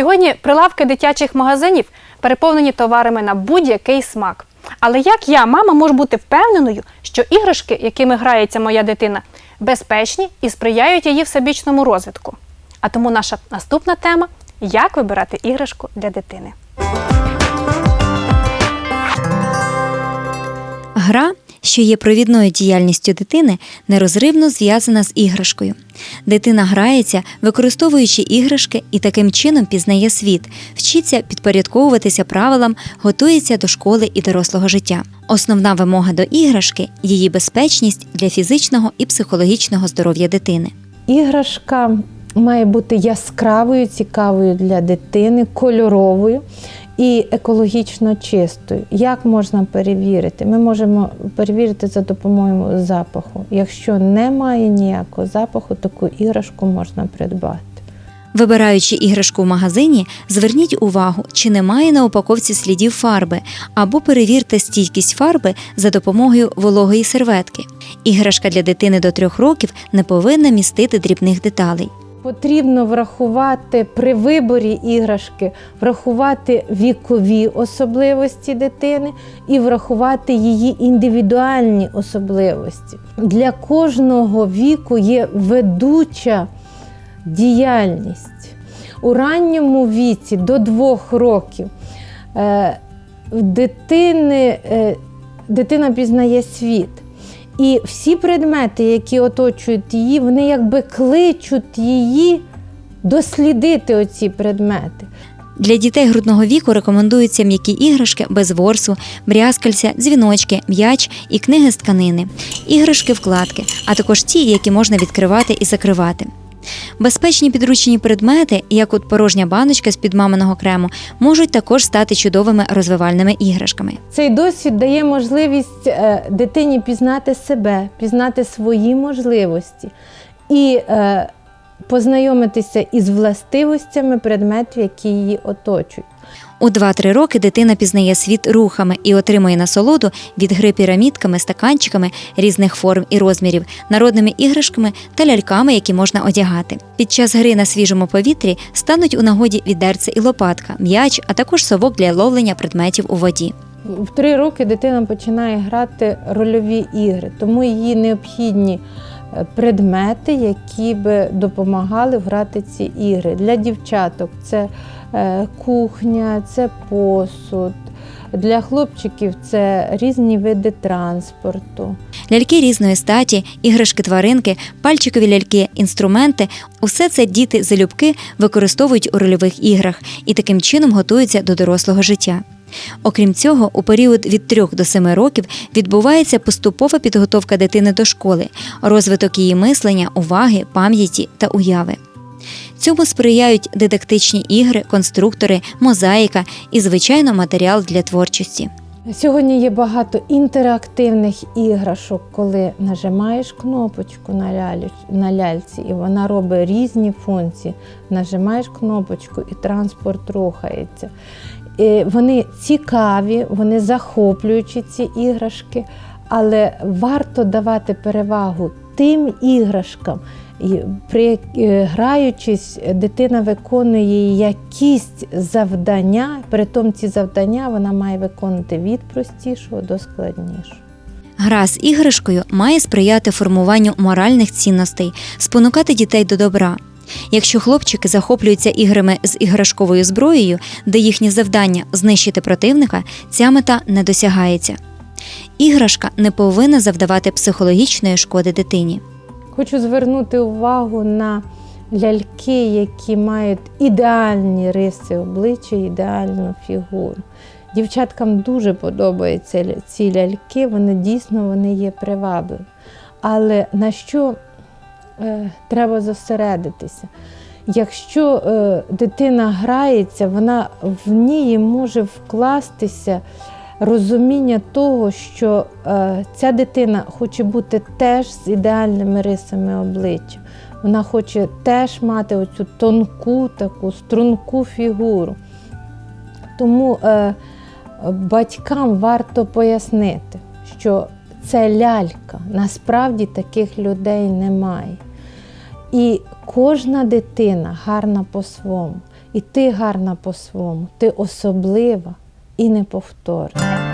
Сьогодні прилавки дитячих магазинів переповнені товарами на будь-який смак. Але як я, мама, можу бути впевненою, що іграшки, якими грається моя дитина, безпечні і сприяють її всебічному розвитку? А тому наша наступна тема як вибирати іграшку для дитини. Гра, що є провідною діяльністю дитини, нерозривно зв'язана з іграшкою. Дитина грається, використовуючи іграшки і таким чином пізнає світ, вчиться підпорядковуватися правилам, готується до школи і дорослого життя. Основна вимога до іграшки її безпечність для фізичного і психологічного здоров'я дитини. Іграшка має бути яскравою, цікавою для дитини, кольоровою і екологічно чистою. Як можна перевірити? Ми можемо перевірити за допомогою запаху. Якщо немає ніякого запаху, таку іграшку можна придбати. Вибираючи іграшку в магазині, зверніть увагу, чи немає на упаковці слідів фарби, або перевірте стійкість фарби за допомогою вологої серветки. Іграшка для дитини до трьох років не повинна містити дрібних деталей. Потрібно врахувати при виборі іграшки, врахувати вікові особливості дитини і врахувати її індивідуальні особливості. Для кожного віку є ведуча діяльність. У ранньому віці до двох років е, дитини, е, дитина пізнає світ. І всі предмети, які оточують її, вони якби кличуть її дослідити оці предмети. Для дітей грудного віку рекомендуються м'які іграшки без ворсу, брязкальця, дзвіночки, м'яч і книги з тканини, іграшки вкладки, а також ті, які можна відкривати і закривати. Безпечні підручні предмети, як от порожня баночка з-під маминого крему, можуть також стати чудовими розвивальними іграшками. Цей досвід дає можливість е, дитині пізнати себе, пізнати свої можливості і е, познайомитися із властивостями предметів, які її оточують. У 2-3 роки дитина пізнає світ рухами і отримує насолоду від гри пірамідками, стаканчиками різних форм і розмірів, народними іграшками та ляльками, які можна одягати. Під час гри на свіжому повітрі стануть у нагоді відерце і лопатка, м'яч, а також совок для ловлення предметів у воді. В три роки дитина починає грати рольові ігри, тому їй необхідні предмети, які би допомагали грати ці ігри. Для дівчаток це е, кухня, це посуд. Для хлопчиків це різні види транспорту. Ляльки різної статі, іграшки тваринки, пальчикові ляльки, інструменти усе це діти залюбки використовують у рольових іграх і таким чином готуються до дорослого життя. Окрім цього, у період від 3 до 7 років відбувається поступова підготовка дитини до школи, розвиток її мислення, уваги, пам'яті та уяви. Цьому сприяють дидактичні ігри, конструктори, мозаїка і, звичайно, матеріал для творчості. Сьогодні є багато інтерактивних іграшок, коли нажимаєш кнопочку на, лялю, на ляльці, і вона робить різні функції. Нажимаєш кнопочку, і транспорт рухається. І вони цікаві, вони захоплюючі ці іграшки, але варто давати перевагу тим іграшкам, при е, граючись, дитина виконує якісь завдання, притом ці завдання вона має виконувати від простішого до складнішого. Гра з іграшкою має сприяти формуванню моральних цінностей, спонукати дітей до добра. Якщо хлопчики захоплюються іграми з іграшковою зброєю, де їхнє завдання знищити противника, ця мета не досягається. Іграшка не повинна завдавати психологічної шкоди дитині. Хочу звернути увагу на ляльки, які мають ідеальні риси обличчя, ідеальну фігуру. Дівчаткам дуже подобаються ці ляльки, вони дійсно вони є привабливі. Але на що е, треба зосередитися? Якщо е, дитина грається, вона в ній може вкластися розуміння того, що е, ця дитина хоче бути теж з ідеальними рисами обличчя. Вона хоче теж мати оцю тонку, таку струнку фігуру. Тому е, батькам варто пояснити, що це лялька. Насправді таких людей немає. І Кожна дитина гарна по-своєму, і ти гарна по-своєму, ти особлива і неповторна.